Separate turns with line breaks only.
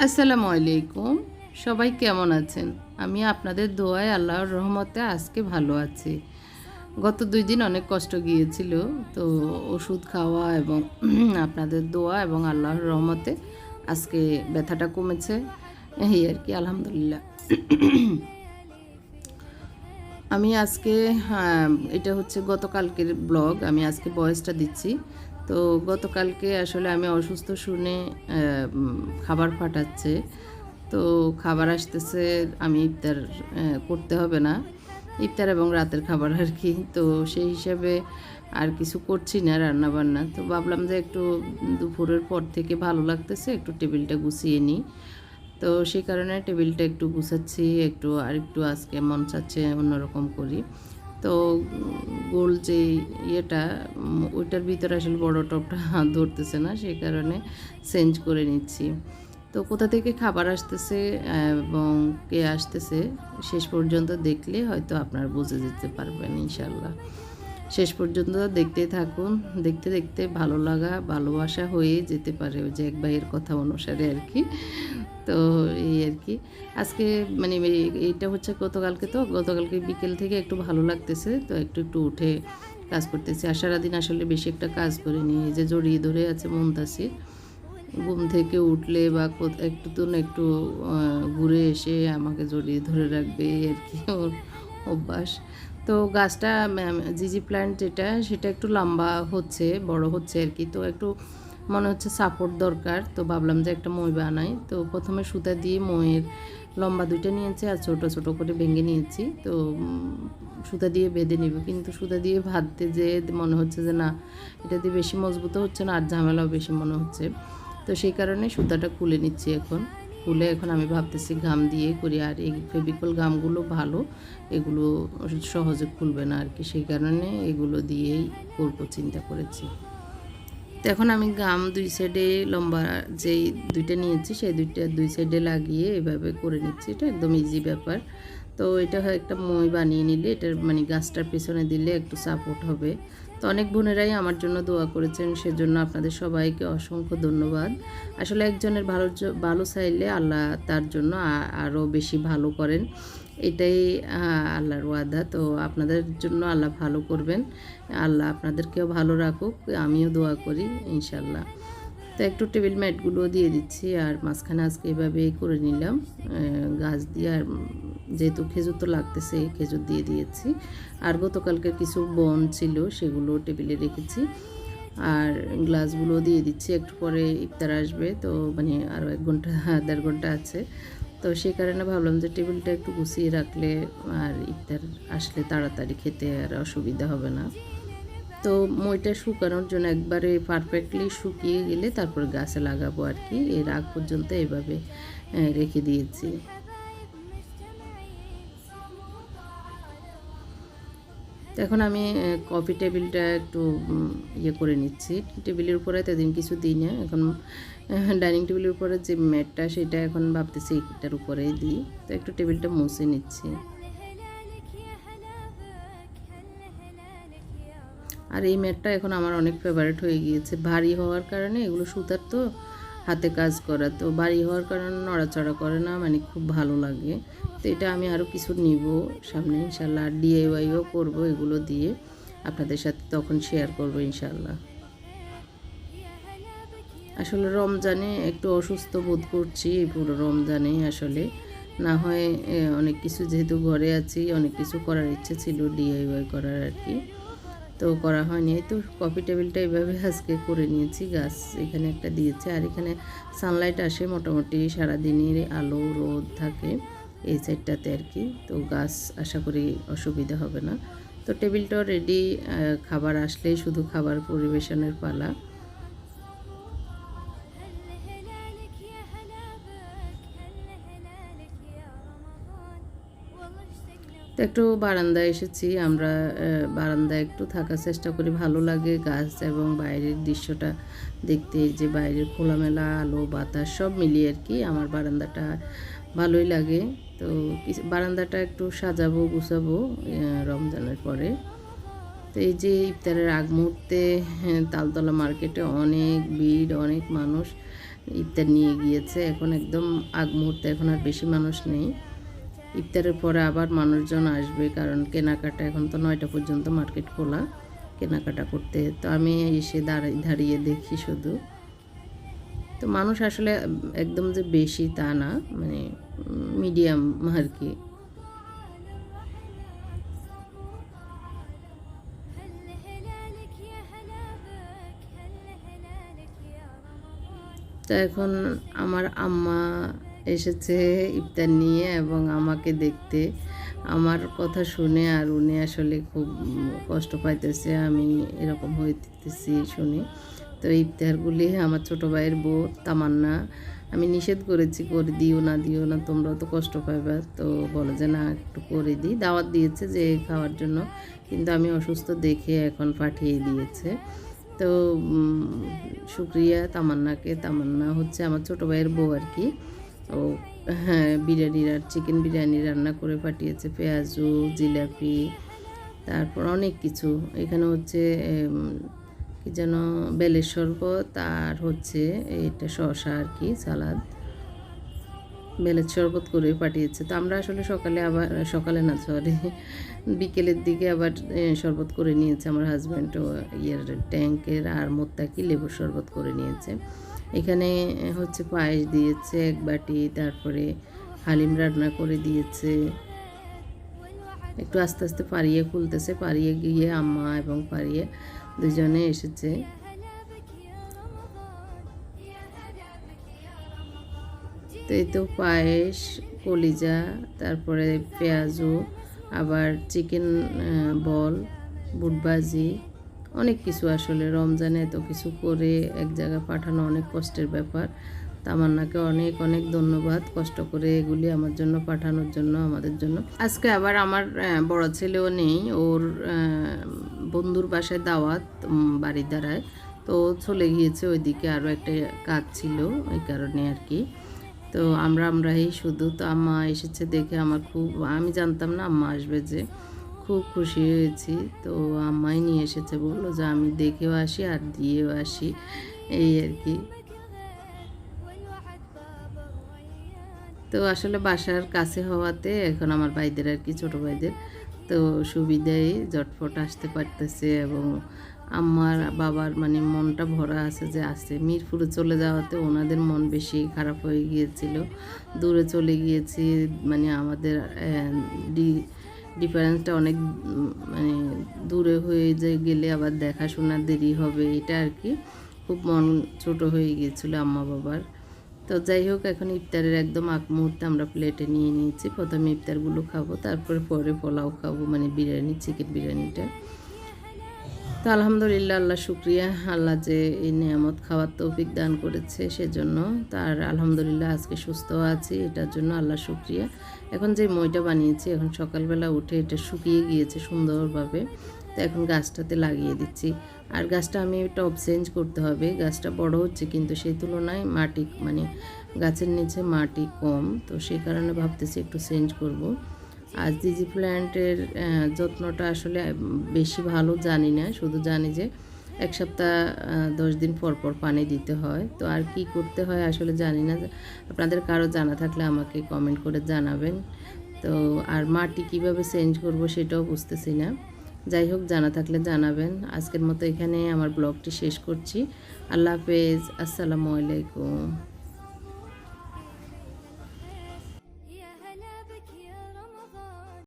আসসালামু আলাইকুম। সবাই কেমন আছেন? আমি আপনাদের দোয়ায় আল্লাহর রহমতে আজকে ভালো আছি। গত দুই দিন অনেক কষ্ট গিয়েছিল তো ওষুধ খাওয়া এবং আপনাদের দোয়া এবং আল্লাহর রহমতে আজকে ব্যথাটা কমেছে। এই আর কি আলহামদুলিল্লাহ। আমি আজকে হ্যাঁ, এটা হচ্ছে গতকালকের ব্লগ। আমি আজকে বয়সটা দিচ্ছি। তো গতকালকে আসলে আমি অসুস্থ শুনে খাবার ফাটাচ্ছে। তো খাবার আসতেছে, আমি ইফতার করতে হবে না। ইফতার এবং রাতের খাবার আর কি। তো সেই হিসাবে আর কিছু করছি না রান্না বান্না তো ভাবলাম যে একটু দুপুরের পর থেকে ভালো লাগতেছে, একটু টেবিলটা গুছিয়ে নিই। তো সেই কারণে টেবিলটা একটু গুছাচ্ছি, একটু আর একটু আজকে মন চাচ্ছে অন্যরকম করি। তো গোল যে ইয়েটা ওইটার ভিতরে আসলে বড় টপটা ধরতেছে না, সেই কারণে চেঞ্জ করে নিচ্ছি। তো কোথা থেকে খাবার আসতেছে, এবং কে আসতেছে, শেষ পর্যন্ত দেখলে হয়তো আপনার বুঝে যেতে পারবেন ইনশাল্লাহ শেষ পর্যন্ত দেখতেই থাকুন। দেখতে দেখতে ভালো লাগা, ভালোবাসা হয়ে যেতে পারে ওই যে এক ভাইয়ের কথা অনুসারে আর কি। তো এই আর কি। আজকে মানে এই- এইটা হচ্ছে গতকালকে তো। গতকালকে বিকেল থেকে একটু ভালো লাগতেছে। তো একটু একটু উঠে কাজ করতেছি। আর সারাদিন আসলে বেশি একটা কাজ করিনি। এই যে জড়িয়ে ধরে আছে মমতাসি ঘুম থেকে উঠলে বা একটু তো একটু ঘুরে এসে আমাকে জড়িয়ে ধরে রাখবে। আর কি ওর অভ্যাস। তো গাছটা জিজি প্ল্যান্ট যেটা সেটা একটু লম্বা হচ্ছে, বড় হচ্ছে আর কি। তো একটু মনে হচ্ছে সাপোর্ট দরকার। তো ভাবলাম যে একটা মই বানাই। তো প্রথমে সুতা দিয়ে ময়ের লম্বা দুইটা নিয়েছি আর ছোট ছোট করে ভেঙে নিয়েছি। তো সুতা দিয়ে বেঁধে নিব। কিন্তু সুতা দিয়ে ভাততে যে মনে হচ্ছে যে না, এটা দিয়ে বেশি মজবুত হচ্ছে না, আর ঝামেলাও বেশি মনে হচ্ছে। তো সেই কারণে সুতাটা খুলে নিচ্ছি এখন। খুলে এখন আমি ভাবতেছি ঘাম দিয়ে করি, আর এই ফেবিকল গামগুলো ভালো, এগুলো সহজে খুলবে না আর কি সেই কারণে এগুলো দিয়েই করব চিন্তা করেছি। তো এখন আমি গাম দুই সাইডে লম্বা যেই দুইটা নিয়েছি, সেই দুইটা দুই সাইডে লাগিয়ে এভাবে করে নিচ্ছি। এটা একদম ইজি ব্যাপার। তো এটা একটা মই বানিয়ে নিলে, এটার মানে গাছটার পেছনে দিলে একটু সাপোর্ট হবে। তো অনেক বোনেরাই আমার জন্য দোয়া করেছেন, সেজন্য আপনাদের সবাইকে অসংখ্য ধন্যবাদ। আসলে একজনের ভালো ভালো চাইলে আল্লাহ তার জন্য আরও বেশি ভালো করেন। এটাই আল্লাহর ওয়াদা। তো আপনাদের জন্য আল্লাহ ভালো করবেন। আল্লাহ আপনাদেরকেও ভালো রাখুক। আমিও দোয়া করি ইনশাল্লাহ একটু টেবিল ম্যাটগুলো দিয়ে দিচ্ছি আর মাঝখানে আজকে এভাবে করে নিলাম। গাছ দিয়ে আর যেহেতু খেজুর তো লাগতেছে খেজুর দিয়ে দিয়েছি। আর গতকালকে কিছু বন ছিল, সেগুলো টেবিলে রেখেছি। আর গ্লাসগুলো দিয়ে দিচ্ছি, একটু পরে ইফতার আসবে। তো মানে আরও এক ঘণ্টা, দেড় ঘণ্টা আছে। তো সেই কারণে ভাবলাম যে টেবিলটা একটু গুছিয়ে রাখলে আর ইফতার আসলে তাড়াতাড়ি খেতে আর অসুবিধা হবে না। তো মইটা শুকানোর জন্য একবারে পারফেক্টলি শুকিয়ে গেলে তারপর গাছে লাগাবো আর কি। এর আগ পর্যন্ত এভাবে রেখে দিয়েছি। এখন আমি কফি টেবিলটা একটু ইয়ে করে নিচ্ছি। টেবিলের উপরে এতদিন কিছু দিই না। এখন ডাইনিং টেবিলের উপরে যে ম্যাটটা, সেটা এখন ভাবতেছি এটার উপরেই দিই। তো একটু টেবিলটা মুছে নিচ্ছি। আর এই ম্যাটটা এখন আমার অনেক ফেভারিট হয়ে গিয়েছে। ভারী হওয়ার কারণে এগুলো সুতার তো হাতে কাজ করা, তো ভারী হওয়ার কারণে নড়াচড়া করে না মানে খুব ভালো লাগে। তো এটা আমি আরও কিছু নিব সামনে ইনশাল্লাহ, আর ডিএওয়াইও করব এগুলো দিয়ে। আপনাদের সাথে তখন শেয়ার করব ইনশাল্লাহ। আসলে রমজানে একটু অসুস্থ বোধ করছি, এই পুরো রমজানে আসলে। না হয় অনেক কিছু যেহেতু ঘরে আছি, অনেক কিছু করার ইচ্ছে ছিল ডিআইওয়াই করার আর কি। তো করা হয়নি। এই তো কফি টেবিলটা এভাবে আজকে করে নিয়েছি। গাছ এখানে একটা দিয়েছে। আর এখানে সানলাইট আসে মোটামুটি সারাদিনের। আলো, রোদ থাকে এই সাইডটাতে আর কি। তো গাছ আশা করি অসুবিধা হবে না। তো টেবিলটাও রেডি খাবার আসলে শুধু খাবার পরিবেশনের পালা। তো একটু বারান্দায় এসেছি। আমরা বারান্দায় একটু থাকার চেষ্টা করি। ভালো লাগে গাছ এবং বাইরের দৃশ্যটা দেখতে যে বাইরের খোলামেলা আলো, বাতাস, সব মিলিয়ে আর কি আমার বারান্দাটা ভালোই লাগে। তো বারান্দাটা একটু সাজাবো, গুছাবো রমজানের পরে। তো এই যে ইফতারের আগ মুহূর্তে তালতলা মার্কেটে অনেক ভিড়, অনেক মানুষ ইফতার নিয়ে গিয়েছে। এখন একদম আগ মুহূর্তে এখন আর বেশি মানুষ নেই। ইফতারের পরে আবার মানুষজন আসবে, কারণ কেনাকাটা এখন তো নয়টা পর্যন্ত মার্কেট খোলা কেনাকাটা করতে। তো আমি এসে দাঁড়িয়ে দাঁড়িয়ে দেখি শুধু। তো মানুষ আসলে একদম যে বেশি তা না মানে মিডিয়াম আর কি। তো এখন আমার আম্মা এসেছে ইফতার নিয়ে এবং আমাকে দেখতে। আমার কথা শুনে আর উনি আসলে খুব কষ্ট পাইতেছে আমি এরকম হইতেছি শুনে। তো ইফতারগুলি আমার ছোটো ভাইয়ের বউ তামান্না আমি নিষেধ করেছি করে দিও না দিও না তোমরাও তো কষ্ট পাইবা। তো বলো যে না একটু করে দিই। দাওয়াত দিয়েছে যে খাওয়ার জন্য কিন্তু আমি অসুস্থ দেখে এখন পাঠিয়ে দিয়েছে। তো উম, শুক্রিয়া তামান্নাকে। তামান্না হচ্ছে আমার ছোটো ভাইয়ের বউ আর কি। ও হ্যাঁ আর চিকেন বিরিয়ানি রান্না করে পাঠিয়েছে, পেঁয়াজু, জিলাপি, তারপর অনেক কিছু। এখানে হচ্ছে কি যেন, বেলের শরবত আর হচ্ছে এটা শসা আর কি, সালাদ। বেলের শরবত করে পাঠিয়েছে। তো আমরা আসলে সকালে আবার, সকালে না সরি বিকেলের দিকে আবার শরবত করে নিয়েছে। আমার হাজব্যান্ডও ইয়ের ট্যাঙ্কের আর মোত্তাকি লেবুর শরবত করে নিয়েছে। এখানে হচ্ছে পায়েস দিয়েছে এক বাটি, তারপরে হালিম রান্না করে দিয়েছে। একটু আস্তে আস্তে পারিয়ে খুলতেছে পারিয়ে গিয়ে আম্মা এবং পারিয়ে দুজনে এসেছে। তো এই তো পায়েস, কলিজা, তারপরে পেঁয়াজু, আবার চিকেন বল, বুটবাজি। অনেক কিছু আসলে। রমজানে এত কিছু করে এক জায়গায় পাঠানো অনেক কষ্টের ব্যাপার। তামান্নাকে অনেক অনেক ধন্যবাদ কষ্ট করে এগুলি আমার জন্য পাঠানোর জন্য, আমাদের জন্য। আজকে আবার আমার বড় ছেলেও নেই। ওর বন্ধুর বাসায় দাওয়াত বাড়ির দ্বারায়। তো চলে গিয়েছে ওইদিকে আরও একটা কাজ ছিল ওই কারণে আর কি। তো আমরা, আমরাই শুধু। তো আম্মা এসেছে দেখে আমার খুব, আমি জানতাম না আম্মা আসবে যে। খুব খুশি হয়েছি। তো আমায় নিয়ে এসেছে, বলল যে আমি দেখেও আসি আর দিয়েও আসি। এই আর কি। তো আসলে বাসার কাছে হওয়াতে এখন আমার ভাইদের আর কি, ছোটো ভাইদের, তো সুবিধাই জটফট আসতে পারতেছে এবং আমার বাবার মানে মনটা ভরা আছে যে আসে মিরপুরে চলে যাওয়াতে ওনাদের মন বেশি খারাপ হয়ে গিয়েছিল। দূরে চলে গিয়েছি মানে আমাদের ডি ডিফারেন্সটা অনেক মানে দূরে হয়ে যে গেলে আবার দেখাশোনা দেরি হবে, এটা আর কি। খুব মন ছোট হয়ে গিয়েছিল আম্মা বাবার। তো যাই হোক, এখন ইফতারের একদম আগ মুহূর্তে আমরা প্লেটে নিয়ে নিয়েছি। প্রথমে ইফতারগুলো খাব, তারপরে পরে পোলাও খাব মানে বিরিয়ানি, চিকেন বিরিয়ানিটা। তো আলহামদুলিল্লাহ, আল্লাহ শুক্রিয়া। আল্লাহ যে এই নিয়ামত খাওয়ার তৌফিক দান করেছে সেজন্য। তার আলহামদুলিল্লাহ আজকে সুস্থ আছি, এটার জন্য আল্লাহ শুক্রিয়া। এখন যে মইটা বানিয়েছি, এখন সকালবেলা উঠে এটা শুকিয়ে গিয়েছে সুন্দরভাবে। তো এখন গাছটাতে লাগিয়ে দিচ্ছি। আর গাছটা আমি টপ চেঞ্জ করতে হবে। গাছটা বড় হচ্ছে কিন্তু সেই তুলনায় মাটি মানে গাছের নিচে মাটি কম। তো সেই কারণে ভাবতেছি একটু চেঞ্জ করব। আর জিজি প্ল্যান্টের যত্নটা আসলে বেশি ভালো জানি না। শুধু জানি যে এক সপ্তাহ দশ দিন পর পর পানি দিতে হয়। তো আর কি করতে হয় আসলে জানি না। আপনাদের কারও জানা থাকলে আমাকে কমেন্ট করে জানাবেন। তো আর মাটি কীভাবে চেঞ্জ করব সেটাও বুঝতেছি না। যাই হোক, জানা থাকলে জানাবেন। আজকের মতো এখানে আমার ব্লগটি শেষ করছি। আল্লাহ হাফেজ। আসসালামু আলাইকুম।